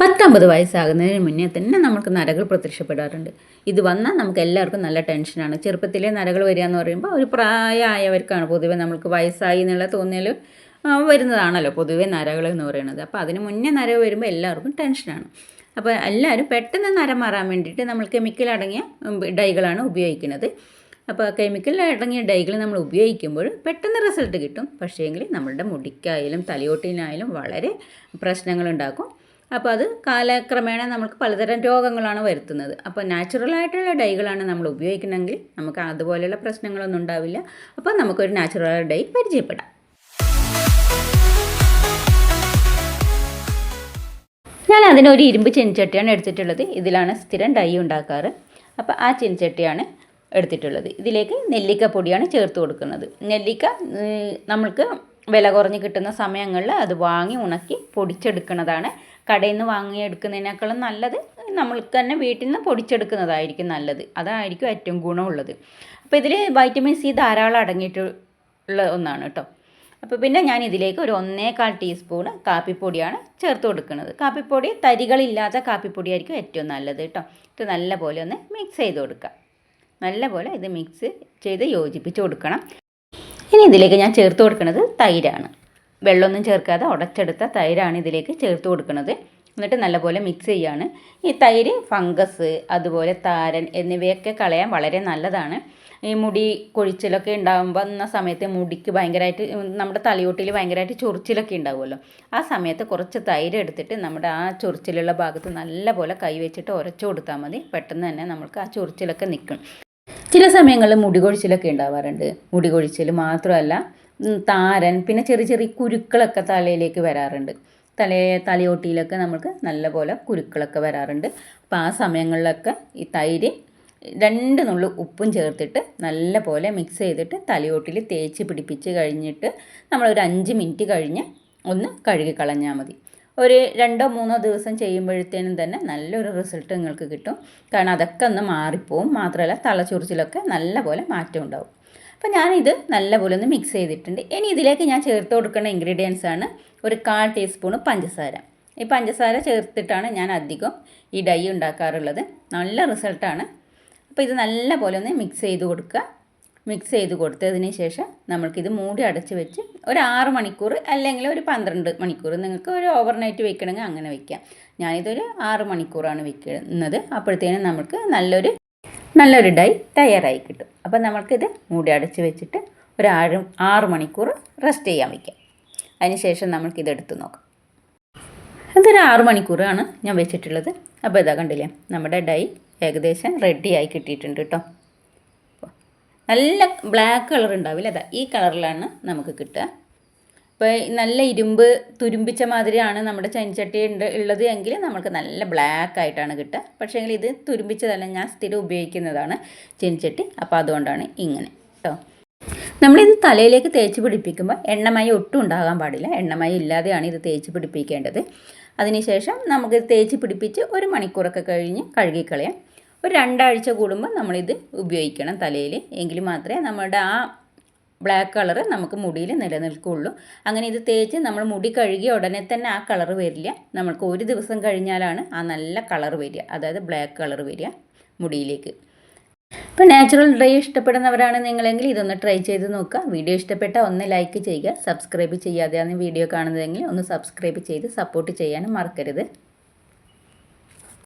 പത്തൊമ്പത് വയസ്സാകുന്നതിന് മുന്നേ തന്നെ നമുക്ക് നരകൾ പ്രത്യക്ഷപ്പെടാറുണ്ട്. ഇത് വന്നാൽ നമുക്ക് എല്ലാവർക്കും നല്ല ടെൻഷനാണ് ചെറുപ്പത്തിലെ നരകൾ വരിക എന്ന് പറയുമ്പോൾ ഒരു പ്രായമായവർക്കാണ് പൊതുവെ നമുക്ക് വയസ്സായി എന്നുള്ള തോന്നൽ വരുന്നതാണല്ലോ പൊതുവെ നരകൾ എന്ന് പറയുന്നത്. അപ്പോൾ അതിന് മുന്നേ നര വരുമ്പോൾ എല്ലാവർക്കും ടെൻഷനാണ് അപ്പോൾ എല്ലാവരും പെട്ടെന്ന് നര മാറാൻ വേണ്ടിയിട്ട് നമ്മൾ കെമിക്കൽ അടങ്ങിയ ഡൈകളാണ് ഉപയോഗിക്കുന്നത്. അപ്പോൾ കെമിക്കൽ അടങ്ങിയ ഡൈകൾ നമ്മൾ ഉപയോഗിക്കുമ്പോൾ പെട്ടെന്ന് റിസൾട്ട് കിട്ടും. പക്ഷേങ്കിൽ നമ്മളുടെ മുടിക്കായാലും തലയോട്ടിനായാലും വളരെ പ്രശ്നങ്ങളുണ്ടാക്കും അപ്പോൾ അത് കാലക്രമേണ നമുക്ക് പലതരം രോഗങ്ങളാണ് വരുത്തുന്നത്. അപ്പോൾ നാച്ചുറലായിട്ടുള്ള ഡൈകളാണ് നമ്മൾ ഉപയോഗിക്കണമെങ്കിൽ നമുക്ക് അതുപോലെയുള്ള പ്രശ്നങ്ങളൊന്നും ഉണ്ടാവില്ല. അപ്പോൾ നമുക്കൊരു നാച്ചുറൽ ഡൈ പരിചയപ്പെടാം. ഞാൻ അതിനൊരു ഇരുമ്പ് ചെനിച്ചട്ടിയാണ് എടുത്തിട്ടുള്ളത്. ഇതിലാണ് സ്ഥിരം ഡൈ ഉണ്ടാക്കാറ്. അപ്പോൾ ആ ചെനിച്ചട്ടിയാണ് എടുത്തിട്ടുള്ളത്. ഇതിലേക്ക് നെല്ലിക്ക പൊടിയാണ് ചേർത്ത് കൊടുക്കുന്നത്. നെല്ലിക്ക നമ്മൾക്ക് വില കുറഞ്ഞ് കിട്ടുന്ന സമയങ്ങളിൽ അത് വാങ്ങി ഉണക്കി പൊടിച്ചെടുക്കുന്നതാണ് കടയിൽ നിന്ന് വാങ്ങിയെടുക്കുന്നതിനേക്കാളും നല്ലത് നമ്മൾക്ക് തന്നെ വീട്ടിൽ നിന്ന് പൊടിച്ചെടുക്കുന്നതായിരിക്കും നല്ലത്. അതായിരിക്കും ഏറ്റവും ഗുണമുള്ളത്. അപ്പോൾ ഇതിൽ വൈറ്റമിൻ സി ധാരാളം അടങ്ങിയിട്ടുള്ള ഒന്നാണ് കേട്ടോ അപ്പോൾ പിന്നെ ഞാൻ ഇതിലേക്ക് ഒരു ഒന്നേകാൽ ടീസ്പൂണ് കാപ്പിപ്പൊടിയാണ് ചേർത്ത് കൊടുക്കുന്നത്. കാപ്പിപ്പൊടി തരികളില്ലാത്ത കാപ്പിപ്പൊടി ആയിരിക്കും ഏറ്റവും നല്ലത് കേട്ടോ ഇത് നല്ല പോലെ ഒന്ന് മിക്സ് ചെയ്ത് കൊടുക്കുക. നല്ലപോലെ ഇത് മിക്സ് ചെയ്ത് യോജിപ്പിച്ച് കൊടുക്കണം. ഇനി ഇതിലേക്ക് ഞാൻ ചേർത്ത് കൊടുക്കുന്നത് തൈരാണ്. വെള്ളമൊന്നും ചേർക്കാതെ ഉടച്ചെടുത്ത തൈരാണ് ഇതിലേക്ക് ചേർത്ത് കൊടുക്കുന്നത്. എന്നിട്ട് നല്ലപോലെ മിക്സ് ചെയ്യാണ്. ഈ തൈര് ഫംഗസ് അതുപോലെ താരൻ എന്നിവയൊക്കെ കളയാൻ വളരെ നല്ലതാണ്. ഈ മുടി കൊഴിച്ചിലൊക്കെ ഉണ്ടാകുന്ന സമയത്ത് മുടിക്ക് ഭയങ്കരമായിട്ട് നമ്മുടെ തലയോട്ടിൽ ഭയങ്കരമായിട്ട് ചൊറിച്ചിലൊക്കെ ഉണ്ടാവുമല്ലോ. ആ സമയത്ത് കുറച്ച് തൈര് എടുത്തിട്ട് നമ്മുടെ ആ ചൊറിച്ചിലുള്ള ഭാഗത്ത് നല്ലപോലെ കൈ വെച്ചിട്ട് ഉരച്ചു കൊടുത്താൽ മതി. പെട്ടെന്ന് തന്നെ നമുക്ക് ആ ചൊറിച്ചിലൊക്കെ നിൽക്കും. ചില സമയങ്ങളിൽ മുടി കൊഴിച്ചിലൊക്കെ ഉണ്ടാവാറുണ്ട്. മുടി കൊഴിച്ചിൽ മാത്രമല്ല താരൻ പിന്നെ ചെറിയ ചെറിയ കുരുക്കളൊക്കെ തലയിലേക്ക് വരാറുണ്ട്. തലയെ തലയോട്ടിയിലൊക്കെ നമുക്ക് നല്ലപോലെ കുരുക്കളൊക്കെ വരാറുണ്ട്. അപ്പോൾ ആ സമയങ്ങളിലൊക്കെ ഈ തൈര് രണ്ട് നുള്ളു ഉപ്പും ചേർത്തിട്ട് നല്ല പോലെ മിക്സ് ചെയ്തിട്ട് തലയോട്ടിൽ തേച്ച് പിടിപ്പിച്ച് കഴിഞ്ഞിട്ട് നമ്മളൊരു അഞ്ച് മിനിറ്റ് കഴിഞ്ഞ് ഒന്ന് കഴുകി കളഞ്ഞാൽ മതി. ഒരു രണ്ടോ മൂന്നോ ദിവസം ചെയ്യുമ്പോഴത്തേനും തന്നെ നല്ലൊരു റിസൾട്ട് നിങ്ങൾക്ക് കിട്ടും. കാരണം അതൊക്കെ ഒന്ന് മാറിപ്പോവും. മാത്രമല്ല തലച്ചൊറിച്ചിലൊക്കെ നല്ലപോലെ മാറ്റം ഉണ്ടാവും. അപ്പോൾ ഞാനിത് നല്ലപോലെ ഒന്ന് മിക്സ് ചെയ്തിട്ടുണ്ട്. ഇനി ഇതിലേക്ക് ഞാൻ ചേർത്ത് കൊടുക്കുന്ന ഇൻഗ്രീഡിയൻസ് ആണ് ഒരു കാൽ ടീസ്പൂണ് പഞ്ചസാര. ഈ പഞ്ചസാര ചേർത്തിട്ടാണ് ഞാൻ അധികം ഈ ഡൈ ഉണ്ടാക്കാറുള്ളത്. നല്ല റിസൾട്ടാണ് അപ്പോൾ ഇത് നല്ലപോലെ ഒന്ന് മിക്സ് ചെയ്ത് കൊടുക്കുക. മിക്സ് ചെയ്ത് കൊടുത്തതിന് ശേഷം നമ്മൾക്കിത് മൂടി അടച്ച് വെച്ച് ഒരു ആറ് മണിക്കൂർ അല്ലെങ്കിൽ ഒരു പന്ത്രണ്ട് മണിക്കൂർ നിങ്ങൾക്ക് ഒരു ഓവർനൈറ്റ് വെക്കണമെങ്കിൽ അങ്ങനെ വെക്കാം. ഞാനിതൊരു ആറ് മണിക്കൂറാണ് വെക്കുന്നത്. അപ്പോഴത്തേനും നമുക്ക് നല്ലൊരു നല്ലൊരു ഡൈ തയ്യാറായി കിട്ടും. അപ്പം നമ്മൾക്കിത് മൂടി അടച്ച് വെച്ചിട്ട് ഒരു ആറ് ആറ് മണിക്കൂർ റെസ്റ്റ് ചെയ്യാൻ വയ്ക്കാം അതിന് ശേഷം നമുക്കിത് എടുത്ത് നോക്കാം. ഇതൊരു ആറ് മണിക്കൂറാണ് ഞാൻ വെച്ചിട്ടുള്ളത്. അപ്പോൾ ഇതാ കണ്ടില്ലേ നമ്മുടെ ഡൈ ഏകദേശം റെഡിയായി കിട്ടിയിട്ടുണ്ട് കേട്ടോ. നല്ല ബ്ലാക്ക് കളർ ഉണ്ടാവില്ല. അതാ ഈ കളറിലാണ് നമുക്ക് കിട്ടുക. ഇപ്പോൾ നല്ല ഇരുമ്പ് തുരുമ്പിച്ച മാതിരിയാണ് നമ്മുടെ ചനിച്ചട്ടി ഉണ്ട് ഉള്ളത് എങ്കിൽ നമുക്ക് നല്ല ബ്ലാക്ക് ആയിട്ടാണ് കിട്ടുക. പക്ഷേ ഇത് തുരുമ്പിച്ചതല്ല ഞാൻ സ്ഥിരം ഉപയോഗിക്കുന്നതാണ് ചെനിച്ചട്ടി അപ്പോൾ അതുകൊണ്ടാണ് ഇങ്ങനെ. കേട്ടോ നമ്മളിത് തലയിലേക്ക് തേച്ച് പിടിപ്പിക്കുമ്പോൾ എണ്ണമയം ഒട്ടും ഉണ്ടാകാൻ പാടില്ല. എണ്ണമയം ഇല്ലാതെയാണ് ഇത് തേച്ച് പിടിപ്പിക്കേണ്ടത്. അതിനുശേഷം നമുക്ക് തേച്ച് പിടിപ്പിച്ച് ഒരു മണിക്കൂറൊക്കെ കഴിഞ്ഞ് കഴുകിക്കളയാം. ഒരു രണ്ടാഴ്ച കൂടുമ്പോൾ നമ്മളിത് ഉപയോഗിക്കണം തലയിൽ. എങ്കിൽ മാത്രമേ നമ്മുടെ ആ ബ്ലാക്ക് കളർ നമുക്ക് മുടിയിൽ നിലനിൽക്കുകയുള്ളൂ അങ്ങനെ ഇത് തേച്ച് നമ്മൾ മുടി കഴുകിയ ഉടനെ തന്നെ ആ കളർ വരില്ല. നമ്മൾക്ക് ഒരു ദിവസം കഴിഞ്ഞാലാണ് ആ നല്ല കളർ വരിക. അതായത് ബ്ലാക്ക് കളർ വരിക മുടിയിലേക്ക്. ഇപ്പോൾ നാച്ചുറൽ ഡ്രൈ ഇഷ്ടപ്പെടുന്നവരാണ് നിങ്ങളെങ്കിൽ ഇതൊന്ന് ട്രൈ ചെയ്ത് നോക്കുക. വീഡിയോ ഇഷ്ടപ്പെട്ട ഒന്ന് ലൈക്ക് ചെയ്യുക. സബ്സ്ക്രൈബ് ചെയ്യാതെയാണ് വീഡിയോ കാണുന്നതെങ്കിൽ ഒന്ന് സബ്സ്ക്രൈബ് ചെയ്ത് സപ്പോർട്ട് ചെയ്യാനും മറക്കരുത്.